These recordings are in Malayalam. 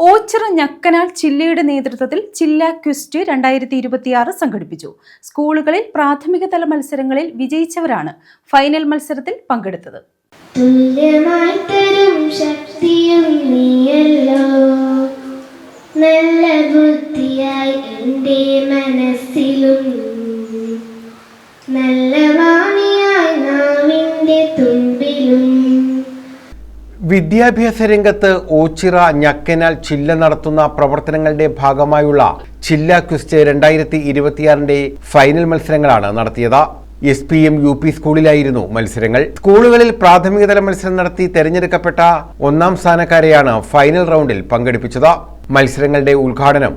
ഓച്ചിറ ഞക്കനാൽ ചില്ലയുടെ നേതൃത്വത്തിൽ ചില്ല ക്വിസ്റ്റ് രണ്ടായിരത്തി ഇരുപത്തിയാറ് സംഘടിപ്പിച്ചു. സ്കൂളുകളിൽ പ്രാഥമിക തല മത്സരങ്ങളിൽ വിജയിച്ചവരാണ് ഫൈനൽ മത്സരത്തിൽ പങ്കെടുത്തത്. നല്ല ബുദ്ധിയായി എന്റെ മനസ്സിലും വിദ്യാഭ്യാസ രംഗത്ത് ഓച്ചിറ ഞക്കനാൽ ചില്ല നടത്തുന്ന പ്രവർത്തനങ്ങളുടെ ഭാഗമായുള്ള ചില്ല ക്വിസ്റ്റ് രണ്ടായിരത്തി ഇരുപത്തിയാറിന്റെ ഫൈനൽ മത്സരങ്ങളാണ് നടത്തിയത്. S P M U P സ്കൂളിലായിരുന്നു മത്സരങ്ങൾ. സ്കൂളുകളിൽ പ്രാഥമികതല മത്സരം നടത്തി തെരഞ്ഞെടുക്കപ്പെട്ട ഒന്നാം സ്ഥാനക്കാരെയാണ് ഫൈനൽ റൗണ്ടിൽ പങ്കെടുപ്പിച്ചത്. മത്സരങ്ങളുടെ ഉദ്ഘാടനം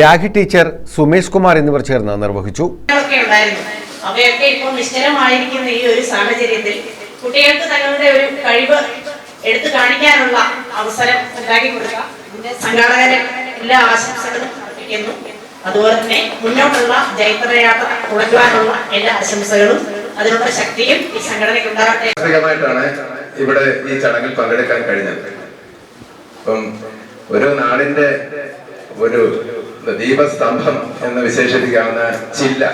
രാഖി ടീച്ചർ സുമേഷ് കുമാർ എന്നിവർ ചേർന്ന് നിർവഹിച്ചു. അവയൊക്കെ ഇപ്പോൾ നിശ്ചലമായിരിക്കുന്ന ഈ ഒരു സാഹചര്യത്തിൽ കുട്ടികൾക്ക് തങ്ങളുടെ ഒരു കഴിവ് എടുത്തു കാണിക്കാനുള്ള അവസരം ഉണ്ടാക്കി കൊടുക്കുക. സംഘാടകരെ എല്ലാ ആശംസകളും അർപ്പിക്കുന്നു. അതുപോലെ തന്നെ മുന്നോട്ടുള്ള ജൈത്രയാത്ര തുടരുവാനുള്ള എല്ലാ ആശംസകളും അതിനുള്ള ശക്തിയും ഈ സംഘടനയ്ക്ക് ഉണ്ടാകട്ടെ ഇവിടെ ഈ ചടങ്ങിൽ പങ്കെടുക്കാൻ കഴിഞ്ഞത്. അപ്പം ഒരു നാടിന്റെ ഒരു ദീപസ്തംഭം എന്ന് വിശേഷിപ്പിക്കാവുന്ന ചില്ല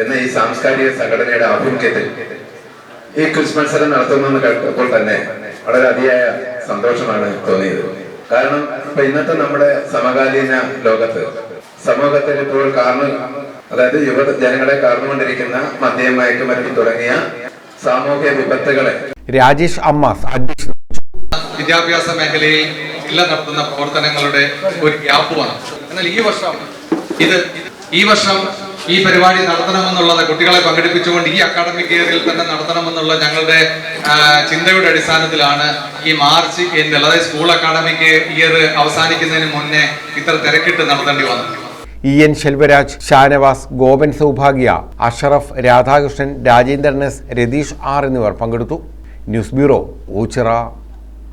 എന്ന ഈ സാംസ്കാരിക സംഘടനയുടെ ആഭിമുഖ്യത്തിൽ ഈ ക്വിസ് മത്സരം നടത്തുമെന്ന് കേട്ടപ്പോൾ തന്നെ വളരെ അതിയായ സന്തോഷമാണ് തോന്നിയത്. കാരണം ഇപ്പൊ ഇന്നത്തെ നമ്മുടെ സമകാലീന ലോകത്ത് സമൂഹത്തിൽ ഇപ്പോൾ കാരണം അതായത് യുവ ജനങ്ങളെ കാർന്നുകൊണ്ടിരിക്കുന്ന മദ്യം മയക്കുമരുന്ന് തുടങ്ങിയ സാമൂഹ്യ വിപത്തുകളെ രാജേഷ് അമ്മാസ് അധ്യക്ഷത വിദ്യാഭ്യാസ മേഖലയിൽ ഇല്ല നടത്തുന്ന പ്രവർത്തനങ്ങളുടെ ഒരു ഗ്യാപ്പ് വന്നു. എന്നാൽ ഈ വർഷം ഇത് ഈ വർഷം ഈ പരിപാടി നടത്തണമെന്നുള്ളത് കുട്ടികളെ പങ്കെടുപ്പിച്ചുകൊണ്ട് ഈ അക്കാഡമിക് ഇയറിൽ തന്നെ നടത്തണമെന്നുള്ള ഞങ്ങളുടെ ചിന്തയുടെ അടിസ്ഥാനത്തിലാണ് ഈ മാർച്ച് എൻഡ് അതായത് സ്കൂൾ അക്കാഡമിക് ഇയർ അവസാനിക്കുന്നതിന് മുന്നേ ഇത്ര തിരക്കിട്ട് നടത്തേണ്ടി വന്നത് E N Selvaraj Shanavas Gopan Saubhagya Ashraf Radhakrishnan Rajendran S Ratheesh R എന്നിവർ പങ്കെടുത്തു. News bureau Ochira.